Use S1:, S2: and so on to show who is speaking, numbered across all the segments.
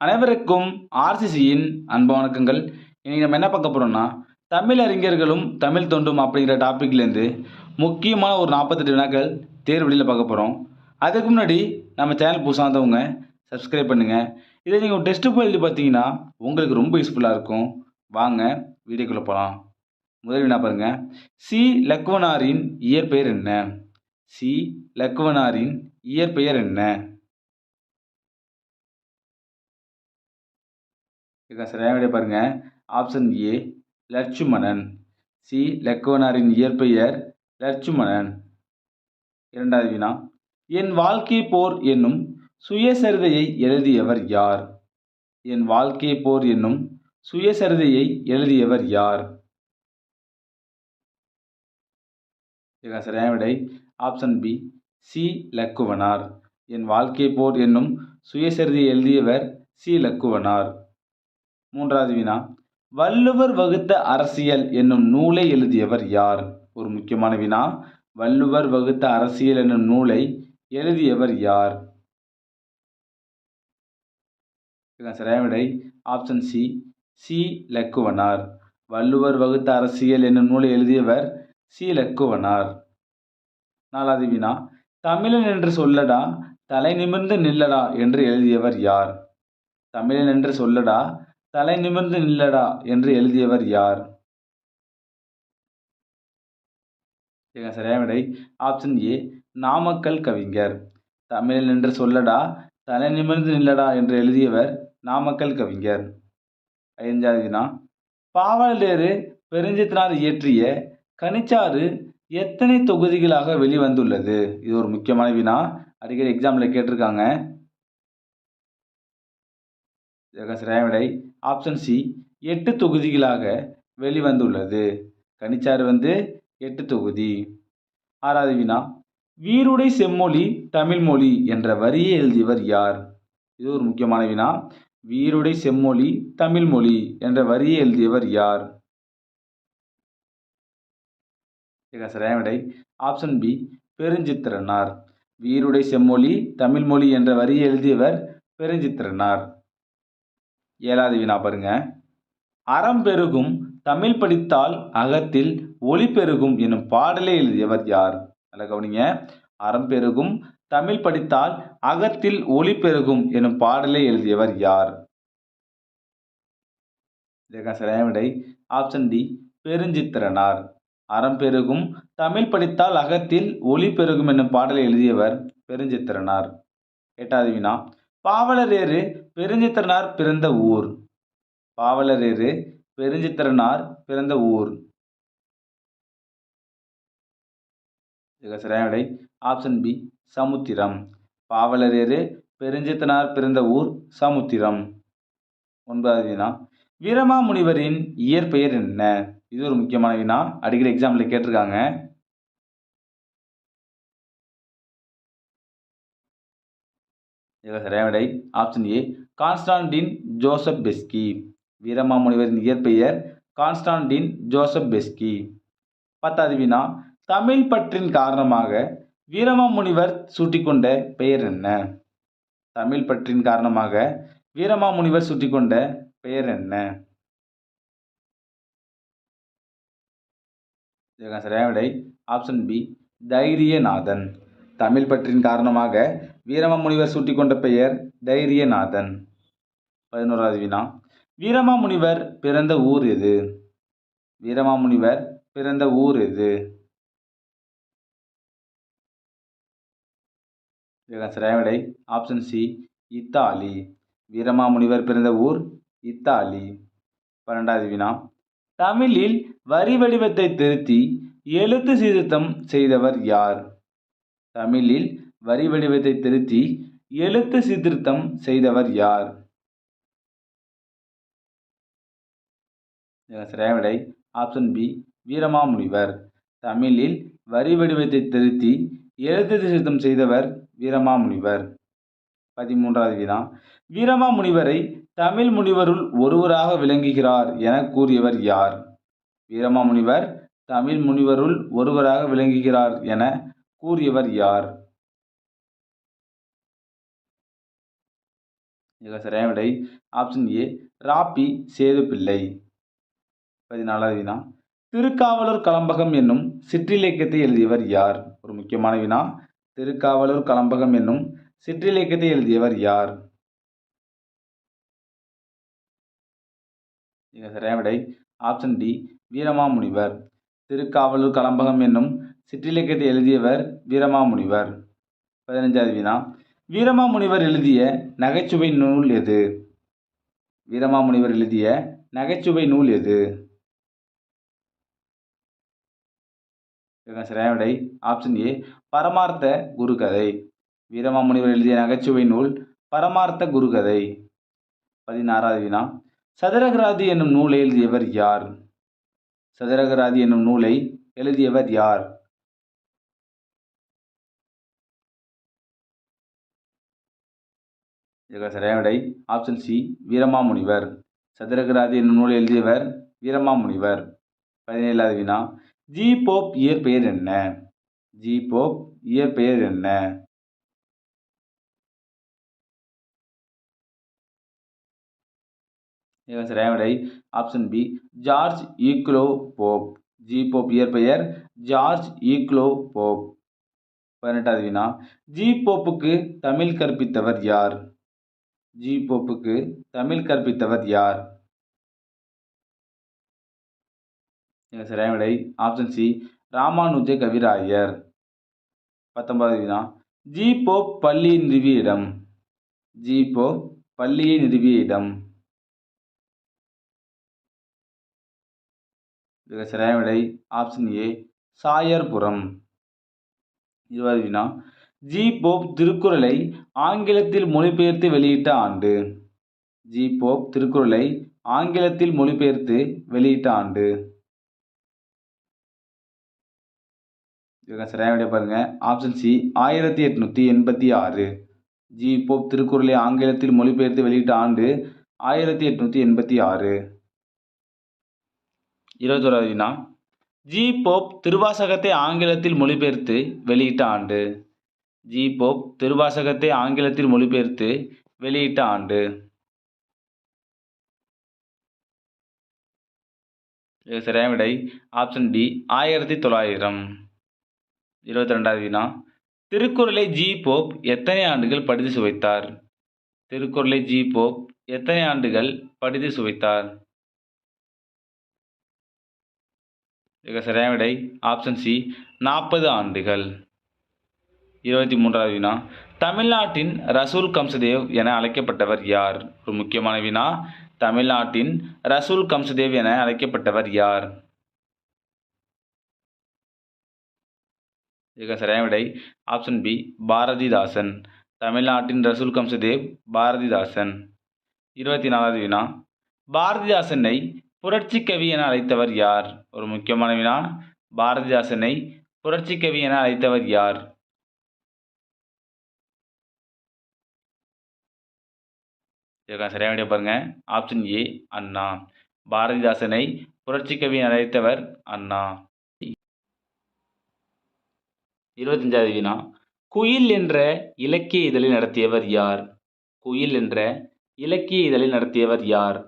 S1: அனைவருக்கும் ஆர்சிசியின் அன்ப வணக்கங்கள். இன்றைக்கி நம்ம என்ன பார்க்க போகிறோம்னா தமிழ் அறிஞர்களும் தமிழ் தொண்டும் அப்படிங்கிற டாப்பிக்லேருந்து முக்கியமான ஒரு நாற்பத்தெட்டு வினாக்கள் தேர்வெளியில் பார்க்க போகிறோம் அதுக்கு முன்னாடி நம்ம சேனல் புதுசாக சப்ஸ்கிரைப் பண்ணுங்கள் இதை நீங்கள் ஒரு டெஸ்ட்டு போய் எழுதி பார்த்தீங்கன்னா உங்களுக்கு ரொம்ப யூஸ்ஃபுல்லாக இருக்கும். வாங்க வீடியோக்குள்ளே போகலாம் முதல் வினா பாருங்கள் சி. லக்வனாரின் இயற்பெயர் என்ன? சி. லக்வனாரின் இயற்பெயர் என்ன? இதுக்கான சரியான விடை பாருங்கள் ஆப்ஷன் ஏ லட்சுமணன். சி லக்குவனாரின் இயற்பெயர் லட்சுமணன். இரண்டாவது வினா என் வாழ்க்கை போர் என்னும் சுயசரிதையை எழுதியவர் யார்? என் வாழ்க்கை போர் என்னும் சுயசரிதையை எழுதியவர் யார்? இதுக்கான சரியான விடை. Option B C Ilakkuvanar. என் வாழ்க்கை போர் என்னும் சுயசரிதையை எழுதியவர் சி லக்குவனார். மூன்றாவது வினா வள்ளுவர் வகுத்த அரசியல் என்னும் நூலை எழுதியவர் யார்? ஒரு முக்கியமான வினா வள்ளுவர் வகுத்த அரசியல் என்னும் நூலை எழுதியவர் யார்? இதுதான் சரியான விடை. Option C. C. Ilakkuvanar. Valluvar வகுத்த அரசியல் என்னும் நூலை எழுதியவர் சி. லக்குவனார். நாலாவது வினா தமிழன் என்று சொல்லடா தலை நிமிர்ந்து நில்லடா என்று எழுதியவர் யார்? தமிழன் என்று சொல்லடா தலை நிமிர்ந்து நில்லடா என்று எழுதியவர் யார்? சரியான விடை? ஆப்ஷன் ஏ நாமக்கல் கவிஞர். தமிழில் என்று சொல்லடா தலை நிமிர்ந்து நில்லடா என்று எழுதியவர் நாமக்கல் கவிஞர். ஐந்தாவதுனா வினா பாவலரேறு பெருஞ்சித்தனார் இயற்றிய கனிச்சாறு எத்தனை தொகுதிகளாக வெளிவந்துள்ளது? இது ஒரு முக்கியமான வினா. அடிக்கடி எக்ஸாமில் கேட்டிருக்காங்க. சரியான விடை? ஆப்ஷன் சி எட்டு தொகுதிகளாக வெளிவந்துள்ளது. கனிச்சாறு வந்து எட்டு தொகுதி. ஆறாவது வினா வீருடை செம்மொழி தமிழ்மொழி என்ற வரியை எழுதியவர் யார்? இது ஒரு முக்கியமான வினா வீருடை செம்மொழி தமிழ்மொழி என்ற வரியை எழுதியவர் யார்? சரியான விடை. Option B Perunchithiranar. வீருடை செம்மொழி தமிழ்மொழி என்ற வரியை எழுதியவர் பெருஞ்சித்திரனார். ஏழாவது வினா பாருங்க. அறம் பெருகும் தமிழ் படித்தால் அகத்தில் ஒளி பெருகும் எனும் பாடலை எழுதியவர் யார்? நல்ல கவனிங்க. அறம் பெருகும் தமிழ் படித்தால் அகத்தில் ஒளி பெருகும் எனும் பாடலை எழுதியவர் யார்? இதற்கான சரியான விடை. Option D Perunchithiranar. அறம் பெருகும் தமிழ் படித்தால் அகத்தில் ஒளி பெருகும் என்னும் பாடலை எழுதியவர் பெருஞ்சித்திரனார். எட்டாவது வினா பாவலரேறு பெருஞ்சித்திரனார் பிறந்த ஊர். பாவலரேறு பெருஞ்சித்திரனார் பிறந்த ஊர். சரியான விடை ஆப்ஷன் பி சமுத்திரம். பாவலரேறு பெருஞ்சித்தனார் பிறந்த ஊர் சமுத்திரம். ஒன்பதாவது வினா. வீரமாமுனிவரின் இயற்பெயர் என்ன? இது ஒரு முக்கியமான வினா. அடிக்கடி எக்ஸாம்பிள் கேட்டிருக்காங்க. சரியான விடை option A Constantine Joseph Beschi வீரமாமுனிவரின் இயற்பெயர் கான்ஸ்டான்டின் ஜோசப் பெஸ்கி பத்தாவது வினா தமிழ் பற்றின் காரணமாக வீரமாமுனிவர் சூட்டிக்கொண்ட பெயர் என்ன? தமிழ் பற்றின் காரணமாக வீரமாமுனிவர் சூட்டிக்கொண்ட பெயர் என்ன? சரியான விடை ஆப்ஷன் பி தைரியநாதன். தமிழ் பற்றின் காரணமாக வீரமாமுனிவர் சூட்டிக்கொண்ட பெயர் தைரியநாதன். பதினோராவது வினா. வீரமாமுனிவர் பிறந்த ஊர் எது? வீரமாமுனிவர் பிறந்த ஊர் எது? இதுக்கான ஆப்ஷன் சி இத்தாலி. வீரமாமுனிவர் பிறந்த ஊர் இத்தாலி. பன்னெண்டாவது வினா. தமிழில் வரி வடிவத்தை திருத்தி எழுத்து சீர்திருத்தம் செய்தவர் யார்? தமிழில் வரி வடிவத்தை திருத்தி எழுத்து சீர்திருத்தம் செய்தவர் யார்? சரியான விடை. Option B Veeramamunivar. தமிழில் வரி வடிவத்தை திருத்தி எழுத்து திருத்தம் செய்தவர் வீரமாமுனிவர். பதிமூன்றாவது வினா வீரமாமுனிவரை தமிழ் முனிவருள் ஒருவராக விளங்குகிறார் என கூறியவர் யார்? வீரமாமுனிவர் தமிழ் முனிவருள் ஒருவராக விளங்குகிறார் என கூறியவர் யார்? சரியான விடை. Option A Ra Pi Sethupillai. பதினாலாவது வினா. திருக்காவலூர் கலம்பகம் என்னும் சிற்றிலக்கியத்தை எழுதியவர் யார்? ஒரு முக்கியமான வினா. திருக்காவலூர் கலம்பகம் என்னும் சிற்றிலக்கியத்தை எழுதியவர் யார்? இங்க சரியான விடை. Option D Veeramamunivar. திருக்காவலூர் கலம்பகம் என்னும் சிற்றிலக்கியத்தை எழுதியவர் வீரமாமுனிவர். பதினஞ்சாவது வினா. வீரமாமுனிவர் எழுதிய நகைச்சுவை நூல் எது? வீரமாமுனிவர் எழுதிய நகைச்சுவை நூல் எது? இதுக்கான ஆப்ஷன் ஏ பரமார்த்த குருகதை. வீரமாமுனிவர் எழுதிய நகைச்சுவை நூல் பரமார்த்த குருகதை. பதினாறாவது வினா. சதுரகராதி என்னும் நூலை எழுதியவர் யார்? சதுரகராதி என்னும் நூலை எழுதியவர் யார்? இதுக்கு சரியான விடை ஆப்ஷன் சி வீரமாமுனிவர். சதுரகராதி என்னும் நூலை எழுதியவர் வீரமாமுனிவர். பதினேழாவது வினா. ஜி போப் இயற்பெயர் என்ன? ஜி போப் இயற்பெயர் என்ன? சரியான விடை option B George Uglow Pope. G Pope இயற்பெயர் ஜார்ஜ் ஈக்லோ போப். பதினெட்டாவது வினா. ஜி போப்புக்கு தமிழ் கற்பித்தவர் யார்? ஜி போப்புக்கு தமிழ் கற்பித்தவர் யார்? சரியான விடை ஆப்ஷன் சி ராமானுஜ கவிராயர். பத்தொன்பதாவது வினா ஜி போப் பள்ளி நிறுவிய இடம் ஜி போப் பள்ளியை நிறுவிய இடம் சரியான விடை ஆப்ஷன் ஏ சாயர்புரம். இருபது வினா ஜி போப் திருக்குறளை ஆங்கிலத்தில் மொழிபெயர்த்து வெளியிட்ட ஆண்டு. ஜி போப் திருக்குறளை ஆங்கிலத்தில் மொழிபெயர்த்து வெளியிட்ட ஆண்டு. சரியாக விட பாருங்க. ஆப்ஷன் சி ஆயிரத்தி எட்நூற்றி எண்பத்தி ஆறு. ஜி போப் திருக்குறளை ஆங்கிலத்தில் மொழிபெயர்த்து வெளியிட்ட ஆண்டு ஆயிரத்தி எட்நூற்றி எண்பத்தி ஆறு. இருபத்தோராவது வினா. ஜி போப் திருவாசகத்தை ஆங்கிலத்தில் மொழிபெயர்த்து வெளியிட்ட ஆண்டு. ஜி. போப் திருவாசகத்தை ஆங்கிலத்தில் மொழிபெயர்த்து வெளியிட்ட ஆண்டு. இது சரியான விடை. ஆப்ஷன் டி ஆயிரத்தி தொள்ளாயிரம். இருபத்தி ரெண்டாவது வினா திருக்குறளை ஜி. போப் எத்தனை ஆண்டுகள் படித்து சுவைத்தார்? திருக்குறளை ஜி. போப் எத்தனை ஆண்டுகள் படித்து சுவைத்தார்? இதுக்கு சரியான விடை. ஆப்ஷன் சி நாற்பது ஆண்டுகள். இருபத்தி மூன்றாவது வினா. தமிழ்நாட்டின் ரசூல் கம்சதேவ் என அழைக்கப்பட்டவர் யார்? ஒரு முக்கியமான வினா. தமிழ்நாட்டின் ரசூல் கம்சதேவ் என அழைக்கப்பட்டவர் யார்? இதுக்கு சரியான விடை ஆப்ஷன் பி பாரதிதாசன். தமிழ்நாட்டின் ரசூல் கம்சதேவ் பாரதிதாசன். இருபத்தி நாலாவது வினா. பாரதிதாசனை புரட்சி கவி என அழைத்தவர் யார்? ஒரு முக்கியமான வினா. பாரதிதாசனை புரட்சி கவி என அழைத்தவர் யார்? இதுக்கான சரியான விடை பாருங்க. Option A Anna. பாரதிதாசனை புரட்சி கவி அழைத்தவர் அண்ணா. இருபத்தஞ்சாவது வினா குயில் என்ற இலக்கிய இதழை நடத்தியவர் யார்? குயில் என்ற இலக்கிய இதழை நடத்தியவர் யார்?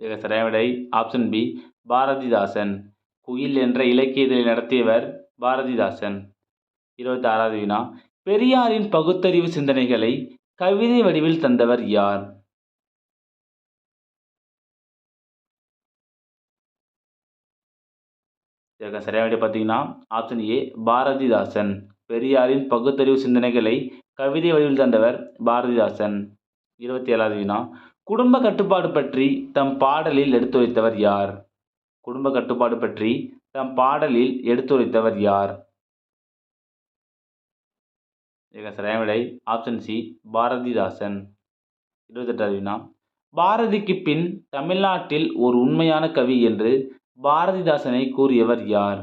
S1: இதுக்கு சரியான விடை. Option B Bharathidasan. குயில் என்ற இலக்கிய இதழை நடத்தியவர் பாரதிதாசன். இருபத்தி ஆறாவது வினா பெரியாரின் பகுத்தறிவு சிந்தனைகளை கவிதை வடிவில் தந்தவர் யார்? இதற்கு சரியான பார்த்தீங்கன்னா ஆப்ஷன் ஏ பாரதிதாசன். பெரியாரின் பகுத்தறிவு சிந்தனைகளை கவிதை வடிவில் தந்தவர் பாரதிதாசன். இருபத்தி ஏழாவது வினா குடும்ப கட்டுப்பாடு பற்றி தம் பாடலில் எடுத்துரைத்தவர் யார்? குடும்ப கட்டுப்பாடு பற்றி தம் பாடலில் எடுத்துரைத்தவர் யார்? இதற்கு சரியான விடை ஆப்ஷன் சி பாரதிதாசன். இருபத்தெட்டாவது வினா. பாரதிக்கு பின் தமிழ்நாட்டில் ஒரு உண்மையான கவி என்று பாரதிதாசனை கூறியவர் யார்?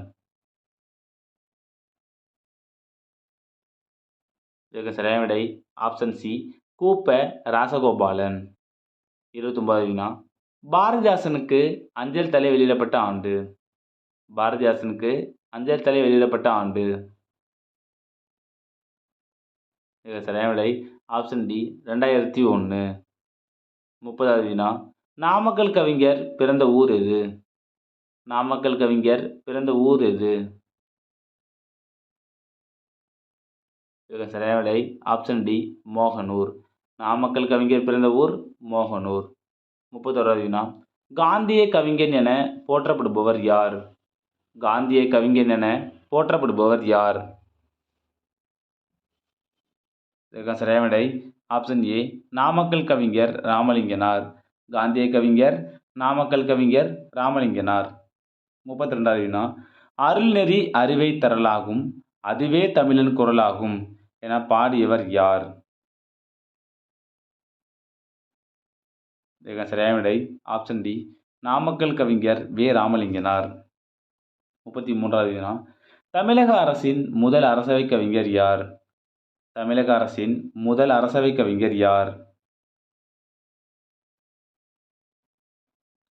S1: இதற்கு சரியான விடை ஆப்ஷன் சி கூப்ப ராசகோபாலன். இருபத்தொன்பதாவது வினா. பாரதிதாசனுக்கு அஞ்சல் தலை வெளியிடப்பட்ட ஆண்டு. பாரதிதாசனுக்கு அஞ்சல் தலை வெளியிடப்பட்ட ஆண்டு. இதுக்கு சரியான விடை ஆப்ஷன் டி ரெண்டாயிரத்தி ஒன்று முப்பதாவது வினா. நாமக்கல் கவிஞர் பிறந்த ஊர் எது? நாமக்கல் கவிஞர் பிறந்த ஊர் எது? இதுக்கு சரியான விடை ஆப்ஷன் டி மோகனூர். நாமக்கல் கவிஞர் பிறந்த ஊர் மோகனூர். முப்பத்தோராவது வினா. காந்திய கவிஞன் என போற்றப்படுபவர் யார்? காந்திய கவிஞன் என போற்றப்படுபவர் யார்? இதுக்கான சரியான விடை ஆப்ஷன் ஏ நாமக்கல் கவிஞர் ராமலிங்கனார். காந்திய கவிஞர் நாமக்கல் கவிஞர் ராமலிங்கனார். முப்பத்தி ரெண்டாவது வினா. அருள்நெறி அறிவை தரலாகும் அதுவே தமிழன் குரலாகும் என பாடியவர் யார்? இதுக்கான சரியான விடை ஆப்ஷன் டி நாமக்கல் கவிஞர் வே. ராமலிங்கனார். முப்பத்தி மூன்றாவது வினா. தமிழக அரசின் முதல் அரசவை கவிஞர் யார்? தமிழக அரசின் முதல் அரசவை கவிஞர் யார்?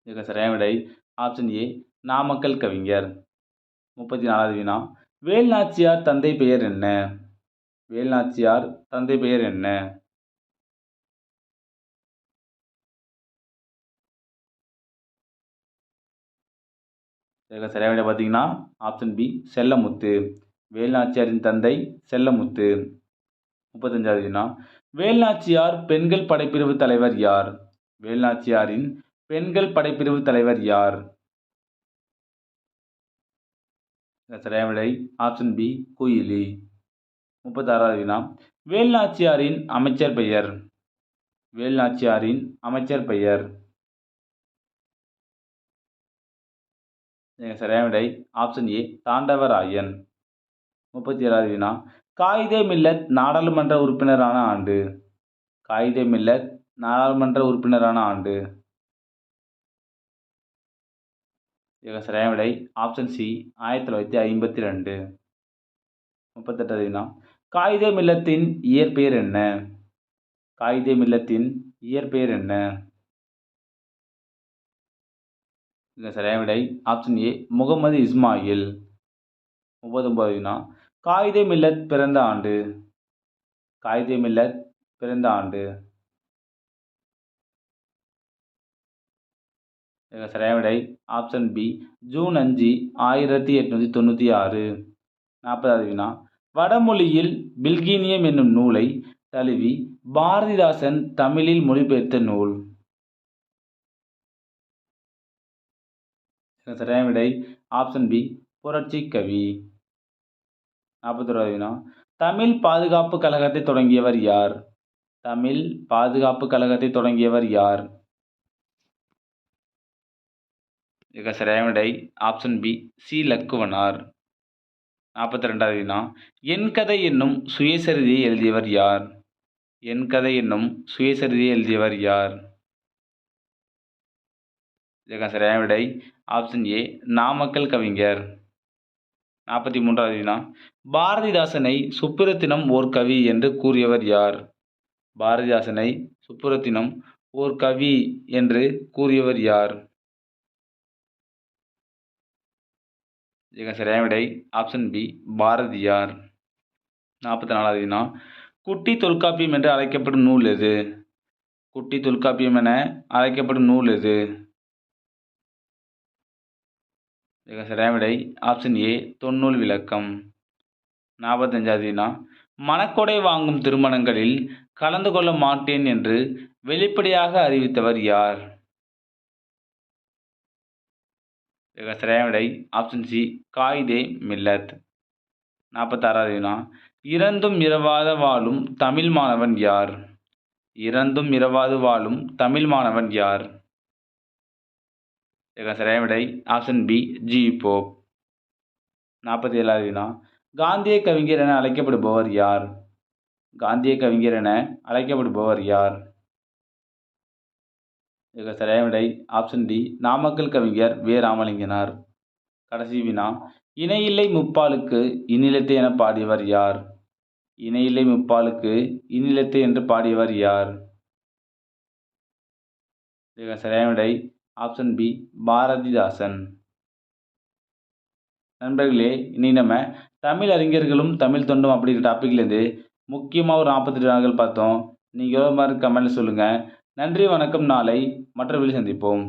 S1: இதுக்கு சரியான விடை ஆப்ஷன் ஏ நாமக்கல் கவிஞர். முப்பத்தி நாலாவது வினா வேல்நாச்சியார் தந்தை பெயர் என்ன? வேல்நாச்சியார் தந்தை பெயர் என்ன? இதில் சரியாக பார்த்தீங்கன்னா ஆப்ஷன் பி செல்லமுத்து. வேல்நாச்சியாரின் தந்தை செல்லமுத்து. முப்பத்தஞ்சாவது வினா வேல்நாச்சியார் பெண்கள் படைப்பிரிவு தலைவர் யார்? வேல்நாச்சியாரின் பெண்கள் படைப்பிரிவு தலைவர் யார்? சரியான விடை ஆப்ஷன் பி குயிலி. முப்பத்தாறாவது வினா வேல்நாச்சியாரின் அமைச்சர் பெயர். வேல்நாச்சியாரின் அமைச்சர் பெயர். சரியான விடை ஆப்ஷன் ஏ தாண்டவராயன். முப்பத்தி ஏழாவது வினா காயிதே மில்லத் நாடாளுமன்ற உறுப்பினரான ஆண்டு. காயிதே மில்லத் நாடாளுமன்ற உறுப்பினரான ஆண்டு. இதுக்கு சரியான விடை. ஆப்ஷன் சி ஆயிரத்தி தொள்ளாயிரத்தி ஐம்பத்தி ரெண்டு முப்பத்தெட்டாவது வினா காயிதே மில்லத்தின் இயற்பெயர் என்ன? காயிதே மில்லத்தின் இயற்பெயர் என்ன? இதுக்கு சரியான விடை. Option A Muhammad Ismail. முப்பத்தொம்பது வினா காயிதே மில்லத் பிறந்த ஆண்டு. காயிதே மில்லத் பிறந்த ஆண்டு. இதுக்கு சரியான விடை. ஆப்ஷன் பி ஜூன் அஞ்சு ஆயிரத்தி எட்நூற்றி தொண்ணூற்றி ஆறு. நாற்பதாவது வினா வடமொழியில் பில்கீனியம் என்னும் நூலை தழுவி பாரதிதாசன் தமிழில் மொழிபெயர்த்த நூல். சரியான விடை. ஆப்ஷன் பி புரட்சி கவி. நாற்பத்தோராவது வினா தமிழ் பாதுகாப்பு கழகத்தை தொடங்கியவர் யார்? தமிழ் பாதுகாப்பு கழகத்தை தொடங்கியவர் யார்? இதுக்கு சரியான விடை. Option B C Ilakkuvanar. நாற்பத்தி ரெண்டாவது வினா என் கதை என்னும் சுயசரிதியை எழுதியவர் யார்? என் கதை என்னும் சுயசரிதியை எழுதியவர் யார்? இதுக்கு சரியான விடை. ஆப்ஷன் ஏ நாமக்கல் கவிஞர். நாற்பத்தி மூன்றாவது வினா பாரதிதாசனை சுப்புரத்தினம் ஓர் கவி என்று கூறியவர் யார்? பாரதிதாசனை சுப்புரத்தினம் ஓர் கவி என்று கூறியவர் யார்? சரியான விடை. Option B Bharathiyar. நாற்பத்தி நாலாவது வினா குட்டி தொல்காப்பியம் என்று அழைக்கப்படும் நூல் எது? குட்டி தொல்காப்பியம் என அழைக்கப்படும் நூல் எது? சரியான விடை ஆப்ஷன் ஏ தொன்னூல் விளக்கம். நாற்பத்தஞ்சாவது வினா மணக்கொடை வாங்கும் திருமணங்களில் கலந்து கொள்ள மாட்டேன் என்று வெளிப்படையாக அறிவித்தவர் யார்? இதுக்கு சரியான விடை ஆப்ஷன் சி காயிதே மில்லத். நாற்பத்தாறாவது வினா இறந்தும் இரவாத வாழும் தமிழ் மாணவன் யார்? இறந்தும் இரவாது வாழும் தமிழ் மாணவன் யார்? இதுக்கு சரியான விடை ஆப்ஷன் பி ஜி போப் நாற்பத்தி ஏழாவது வினா. காந்திய கவிஞர் என அழைக்கப்படுபவர் யார்? காந்திய கவிஞர் என அழைக்கப்படுபவர் யார்? இதுக்கு சரியான விடை ஆப்ஷன் டி நாமக்கல் கவிஞர் வே ராமலிங்கனார் கடைசி வினா. இணையில்லை முப்பாலுக்கு இந்நிலத்தை என பாடியவர் யார்? இணையில்லை முப்பாலுக்கு இந்நிலத்தை என்று பாடியவர் யார்? இதுக்கு சரியான விடை ஆப்ஷன் பி பாரதிதாசன். நண்பர்களே இன்னைக்கு நம்ம தமிழ் அறிஞர்களும் தமிழ் தொண்டும் அப்படிங்கிற டாப்பிக்லேருந்து முக்கியமாக ஒரு நாற்பத்தி நாட்கள் பார்த்தோம். நீங்கள் எவ்வளோ மார்க் கமெண்ட்டில் சொல்லுங்கள் நன்றி வணக்கம் நாளை மற்றவர்கள் சந்திப்போம்.